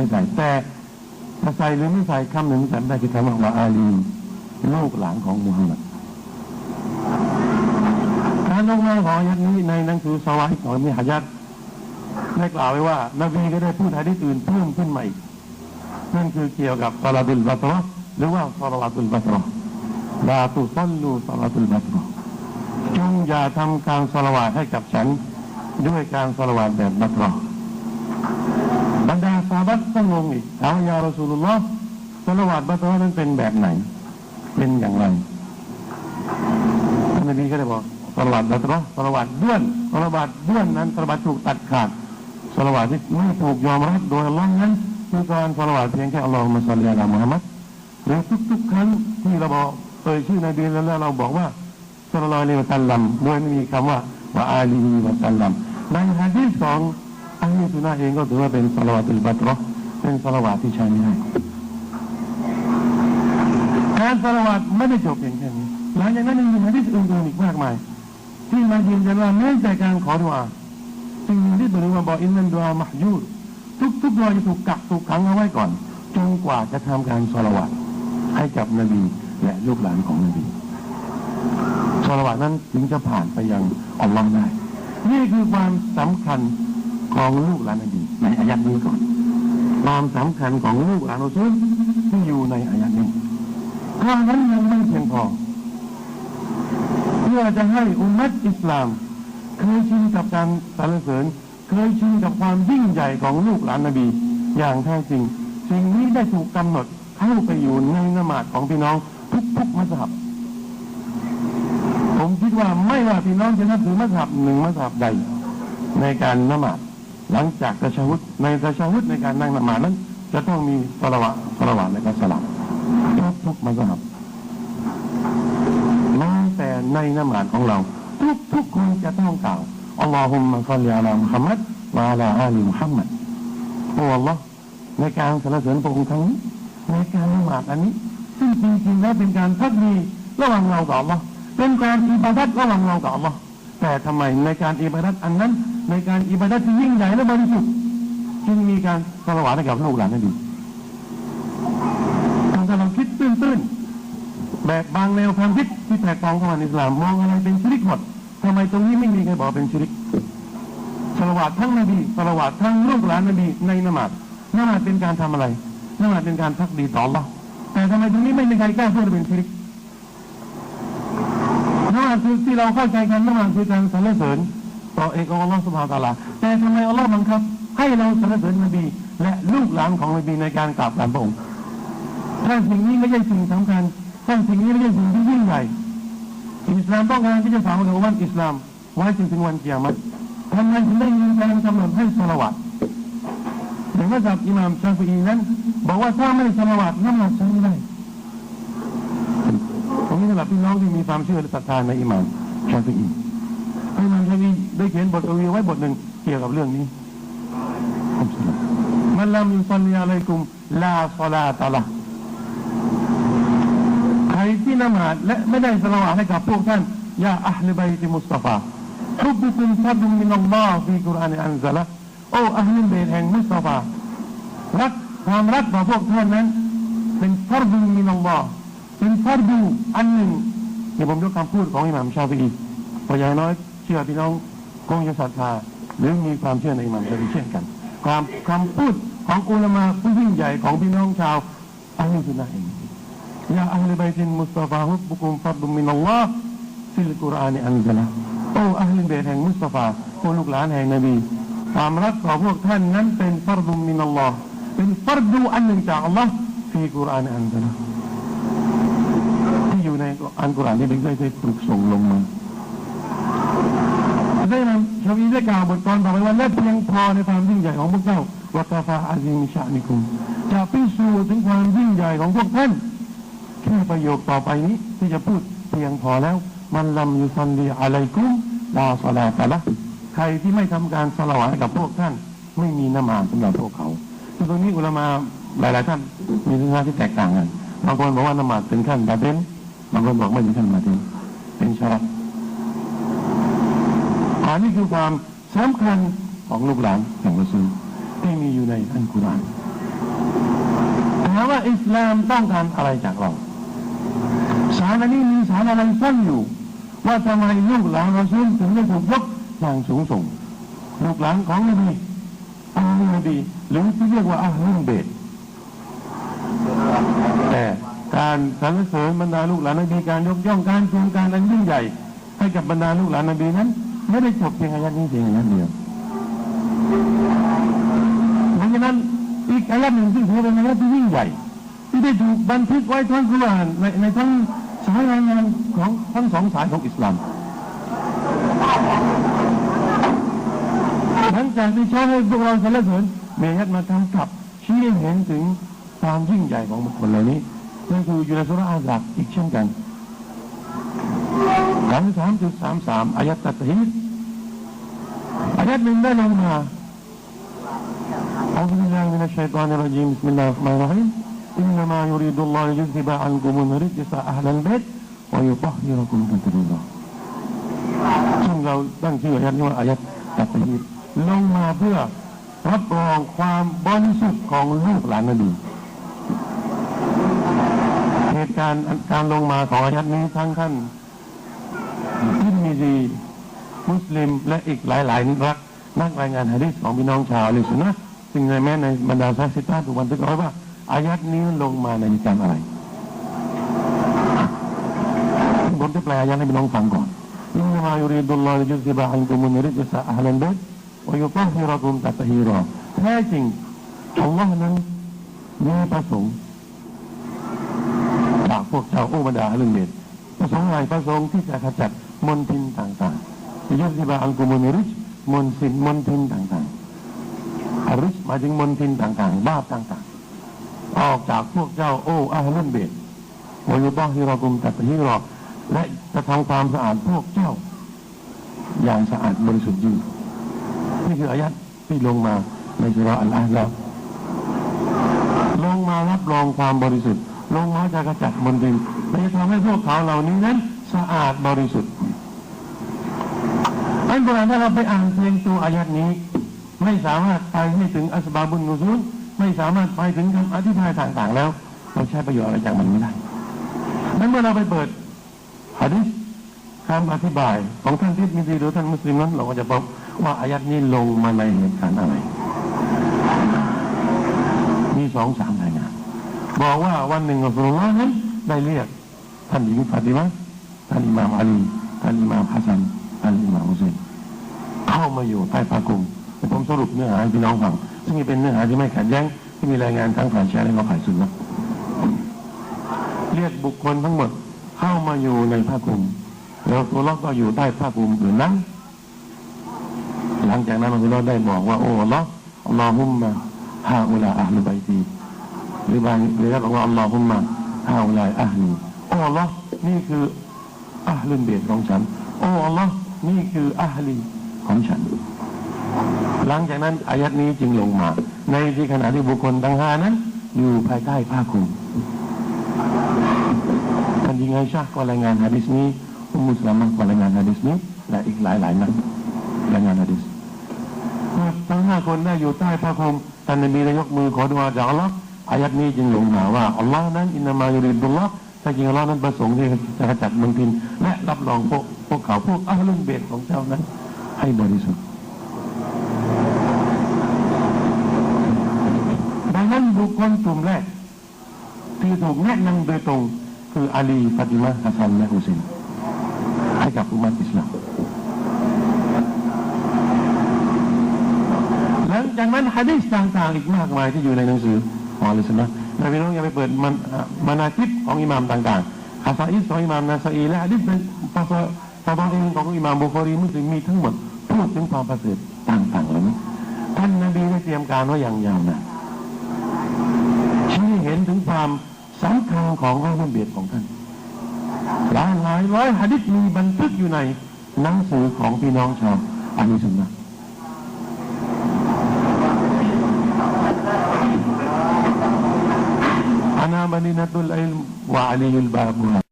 ไม่ใส่แต่ถ้าใส่หรือไม่ใส่คำหนึ่งจำได้คือคำว่าอาลีลูกหลานของมุฮัมมัดการลงมามของอายัดนี้ในหนังสือสวายของมีฮะยัดได้กล่าวไว้ว่า นบีก็ได้พูดฮะดิษอื่นเพิ่มขึ้นมาอีกนั่นคือเกี่ยวกับซาลาตุลบัตรอหรือว่าซาลาตุลบัตรอลาตุซัลลูซาลาตุลบัตรอจงอย่าทำการสละวาดให้กับฉันด้วยการสละวาดแบบบัตรอ ซาบัตต้องงงอีกถามว่ายารอสูลุลลอฮ์สละวาดบัตรนั้นเป็นแบบไหน เป็นอย่างไรท่านนบีก็ได้บอกสละวาดบัตรอสละวาดด้วนสละวาดด้วนนั้นสละวาดถูกตัดขาดสละวาดที่ไม่ถูกยอมรับโดยอัลลอฮ์นั้นคือการสละวาดเพียงแค่อัลลอฮ์มาสัลลัลลอฮุมุฮัมมัดหรือทุกๆครั้งที่เราบอกเอ่ยชื่อนบีแล้วเราบอกว่าสัลลัลอฮุอะลัยฮิวะสัลลัมโดยไม่มีคำว่าว่าอาลีวะสัลลัมในฮะดีษของอัลลอฮฺสุนนะเองก็ถือว่าเป็นสลาวาตุลบัตรอ เป็นสลาวาตที่ใช้ไม่ได้การสลาวาตไม่ได้จบเพียงแค่นี้หลังจากนั้นยังมีฮะดีษอื่นๆอีกมากมาย ที่มายืนยันว่าแม้แต่การขอดุอาสิ่งที่เป็นว่าบอกอินนันดุอามะฮยูรทุกทุกๆดุอาจะถูกกักถูกขังเอาไว้ก่อนจนกว่าจะทำการสลาวาตให้กับนบีและลูกหลานของนบีสละวะนั้นถึงจะผ่านไปยังอัลลอฮ์ได้ นี่คือความสำคัญของลูกหลานนบีในอายัดนี้ก่อน ความสำคัญของลูกหลานอัลลอฮ์ที่อยู่ในอายัดนี้เท่านั้นยังไม่เพียงพอเพื่อจะให้อุมัตอิสลาม เคยชินกับการสรรเสริญ เคยชินกับความยิ่งใหญ่ของลูกหลานนบี อย่างแท้จริง สิ่งนี้ได้ถูกกำหนดเข้าไปอยู่ในนมาดของพี่น้องทุกๆมัสฮับผมคิดว่าไม่ว่าพี่น้องจะนับถือมัสฮับหนึ่งมัสฮับใด ในการนมาด หลังจากตะชาวุธในตะชาวุธในการนั่งนมาดนั้น จะต้องมีสละวะสละวะในการสลับทุกทุกมัสฮับแม้แต่ในนมาดของเรา ทุกทุกคนจะต้องกล่าวอัลลอฮุมมะซัลลิอะลามุฮัมมัดวะลาอาลีมุฮัมมัดโอ้อัลลอฮ์ในการสรรเสริญพระองค์ครั้งนี้ในการนมาดอันนี้ ซึ่งจริงๆแล้วเป็นการพักดีระหว่างเรากับอัลลอฮ์เป็นการอิบาดัตระหว่างเรากับอัลลอฮ์แต่ทำไมในการอิบาดัตอันนั้น ในการอิบาดัตที่ยิ่งใหญ่และบริสุทธิ์จึงมีการสละวาดให้กับลูกหลานนั่นเองถ้าเราคิดตื้นๆแบบบางแนวความคิดที่แตกต่างเข้ามาในอิสลามมองอะไรเป็นชิริกหมดทำไมตรงนี้ไม่มีใครบอกเป็นชิริกสละวาดทั้งนบีสละวาดทั้งลูกหลานนบีในนมาดนมาดเป็นการทำอะไรนมาดเป็นการพักดีต่อ Allah แต่ทำไมตรงนี้ไม่มีใครกล้าพูดเป็นชิริกนมาดคือที่เราเข้าใจกันนมาดคือการสรรเสริญ ต่อเอกองอัลลอฮฺสุบฮานตะอาลาแต่ทำไมอัลลอฮฺบังคับ ให้เราสรรเสริญนบี และลูกหลานของนบีในการกราบกรานพระองค์ถ้าสิ่งนี้ไม่ใช่สิ่งสำคัญถ้าสิ่งนี้ไม่ใช่สิ่งที่ยิ่งใหญ่อิสลามต้องการที่จะสามกับวันอิสลามไว้จนถึงวันเกียรติทำไมถึงได้มีการกำหนดให้สละวัตอย่างว่าจากอิหม่ามชาฟีอีนั้น บอกว่าถ้าไม่สละวัตน้ำหนักใช้ไม่ได้ผมนี่สำหรับพี่น้องที่มีความเชื่อและศรัทธาในอิหม่ามชาฟี อีอิหม่ามชาฟีอีได้เขียนบทอวีไว้บทหนึ่งเกี่ยวกับเรื่องนี้มันลามิซัลลีอะลัยกุมลาซอลาตะละใครที่นมาดและไม่ได้สละวาให้กับพวกท่านยาอัลบัยติมุสตาฟาฮุบุคุมฟัดมินัลลอฮ์ฟีกุรอานอันซะละโอ้อัลเบตแห่งมุสตาฟารักความรักของพวกท่านนั้น เป็นฟัรดุมินัลลอฮ์เป็นฟัรดูอันหนึ่งเดี๋ยวผมยกคำพูดของอิหม่ามชาฟีอีพออย่างน้อย เชื่อพี่น้องคงจะศรัทธาหรือมีความเชื่อในอิหม่ามชาฟีเช่นกัน ความคำพูดของอุลามะผู้ยิ่งใหญ่ของพี่น้องชาวอัลลอฮฺสุนนะเองยาอัลบัยตินมุสตาฟาฮุบบุคุมฟัรดุมินัลลอฮ์ฟิลกุรอานอันซะละโอ้อัลเบตแห่งมุสตาฟาพวกลูกหลานแห่งนบีความรักของพวกท่านนั้นเป็นฟัรดุมินัลลอฮ์เป็นฟัรดูอันหนึ่งจากอัลลอฮ์ฟีกุรอานอันซะละที่อยู่ในอันกุรอานที่เป็นได้ปลุกส่งลงมา ได้นำชาวีได้กล่าวบทกลอนต่อไปว่าและเพียงพอในความยิ่งใหญ่ของพวกเจ้าวัตฟาอาซิมิชานิคุมจะพิสูจน์ถึงความยิ่งใหญ่ของพวกท่านแค่ประโยคต่อไปนี้ที่จะพูดเพียงพอแล้ว มันลำยุซันดีอะไรกุ้มลาสลาตะละใครที่ไม่ทำการสละวะกับพวกท่าน ไม่มีน้ำมาสำหรับพวกเขาตรงนี้อุลามาหลาย ๆ ท่านมีทัศนะที่แตกต่างกันบางคนบอกว่าน้ำมาเป็นขั้นบาเดนบางคนบอกไม่เป็นขั้นบาเดนเป็นชาร์ นนี้คือความสำคัญของลูกหลานของมุสลิมที่มีอยู่ในอันกุรอานถามว่าอิสลามต้องการอะไรจากเราสารนี้มีสารอะไรซ่อนอยู่ ว่าทำไมลูกหลานเราซึ่งถึงได้ถูกยกอย่างสูงส่งลูกหลานของนบีอาลีนบีหรือที่เรียกว่าอาลีนเบตแต่การสรรเสริญบรรดาลูกหลานนบีการยกย่องการชูการอันยิ่งใหญ่ ให้กับบรรดาลูกหลานนบีนั้น ไม่ได้จบเพียงอายัดนี้เพียงอายัดเดียวเพราะฉะนั้นอีกอายัดหนึ่งซึ่งถือเป็นอายัดที่ยิ่งใหญ่ที่ได้ถูกบันทึกไว้ทั้งกุรอานในในทั้งสายรายงานของทั้งสองสายของอิสลามหลังจากที่ใช้ให้พวกเราสรรเสริญเมียัดมากำกับชี้ให้เห็นถึงความยิ่งใหญ่ของบุคคลเหล่านี้นั่นคืออยู่ในสุราอาซักอีกเช่นกันสามสามจุดสามสามอายัดตัดฮิด อาทิตย์หนึ่งได้ลงหาอัลลอฮฺมินะชัยตอนรจีมบิสมิลลาห์มาริมอินนามายริดุลลอฮฺยุซิบะอันกุมุนริจิสะอัลลัลเบตวยุตะฮิรุมกุลเราตั้งชื่ออัดนี้ว่าอายัดตัดฮีลงมาเพื่อรับรองความบริสุทธิ์ของลูกหลานนบีเหตุการณ์การลงมาของอายัดนี้ทั้งท่านที่มีดี มุสลิมและอีกหลายๆรักนักรายงานฮะดิษของพี่น้องชาวลิสุนะซึ่งในแม้ในบรรดาซาซิต้าถูกบันทึกไว้ว่า อายัดนี้ลงมาในกิจการอะไรผมจะแปลอายัดให้พี่น้องฟังก่อนอินนามายรีดุลลอฮิจุซิบะฮันกุมุนริจุสะอัลลันเบดวยุตัฮิรกุมตัตฮีรอแท้จริงอัลลอฮ์นั้นมีประสงค์จากพวกชาวอุบัดาฮะลันเบดประสงค์อะไรประสงค์ที่จะขจัดมลทินต่างๆ ยุสิบาอังกุมุนริชมลสินมลทินต่างๆอาริชมาถึงมลทินต่างๆ บาปต่างๆ ออกจากพวกเจ้าโอ้อาฮลุนเบตวายุตอฮิรอกุมตัตฮิรอและจะทำความสะอาดพวกเจ้า อย่างสะอาดบริสุทธิ์ยิ่งนี่คืออายัดที่ลงมาในสุราอัลอาห์แล้วลงมารับรองความบริสุทธิ์ ลงมาจะกระจัดมลทินและจะทำให้พวกเขาเหล่านี้นั้นสะอาดบริสุทธิ์ อันโบราณถ้าเราไปอ่านเพียงตัวอายัดนี้ ไม่สามารถไปให้ถึงอัสบาบุนนูซุนไม่สามารถไปถึงคำอธิบายต่างๆ แล้ว เราใช้ประโยชน์อะไรจากมันไม่ได้นั้นเมื่อเราไปเปิดฮะดิษคำอธิบายของท่านทิศมิซีหรือท่านมุสลิมนั้นเราก็จะพบว่าอายัดนี้ลงมาในเหตุการณ์อะไร มีสองสามรายงานบอกว่าวันหนึ่งอัลลอฮ์นั้นได้เรียกท่านหญิงฟาติมาท่านอิมามอาลีท่านอิมามฮัสซัน ท่านอิหม่ามฮุเซนเข้ามาอยู่ใต้ผ้าคลุมผมสรุปเนื้อหาให้พี่น้องฟังซึ่งเป็นเนื้อหาที่ไม่ขัดแย้งที่มีรายงานทั้งฝ่ายชร์และฝ่ายสุนนะเรียกบุคคลทั้งหมดเข้ามาอยู่ในผ้าคลุมแล้วตัวล็อกก็อยู่ใต้ผ้าคลุมอื่นนั้น หลังจากนั้นอัลลอฮ์ได้บอกว่าโอ้ล็อกอัลลอฮุมมาฮาอุลาอัลลุบัยตีหรือบางหรือเรียกว่าอัลลอฮุมมาฮาอุลาอัลลีโอ้อัลลอฮ์นี่คืออัลลุนเบตของฉัน โอ้อัลลอฮ์ นี่คืออัลลีของฉัน หลังจากนั้นอายัดนี้จึงลงมา ในที่ขณะที่บุคคลทั้งห้านั้น อยู่ภายใต้ผ้าคลุมท่านยิงไอชาก็รายงานฮะดิษนี้อุมมุสลามก็รายงานฮะดิษนี้ และอีกหลายหลายๆนั้นรายงานฮะดิษทั้งห้าคนได้อยู่ใต้ผ้าคลุมท่านนบีได้ยกมือขอดุอาจากอัลลอฮ์อายัดนี้จึงลงมาว่าอัลลอฮ์นั้นอินนามายูริดุลลอฮ์แต่จริงอัลลอฮ์นั้นประสงค์ที่จะขจัดมลทินและรับรองพวก พวกเขาพวกอัลลุนเบตของเจ้านั้น ให้บริสุทธิ์ดังนั้นบุคคลกลุ่มแรก ที่ถูกแนะนำโดยตรงคืออาลีฟาติมาฮัสซันและฮุเซนให้กับอุมัตอิสลามหลังจากนั้นฮะดีษต่างๆอีกมากมายที่อยู่ในหนังสือของอัลลอฮฺสุนนะนพี่น้องอย่าไปเปิดมันมานาทิปของอิหม่ามต่างๆฮะซาอิสของอิหม่ามนาซาอีและฮะดีษในฟาซา ตาบางอิของอิหม่ามบุคอรีมุสลิมมีทั้งหมดพูดถึงความประเสริฐต่างๆเลยานี้ท่านนบีได้เตรียมการไว้อย่างยาวนานชี้เห็นถึงความสำคัญของข้อควเบียดของท่านหลายหลายร้อยหะดิษมีบันทึกอยู่ในหนังสือของพี่น้องชาวอาลีสุนนะอานาบานินัตุลอิลวะอาลีอิลบาบุ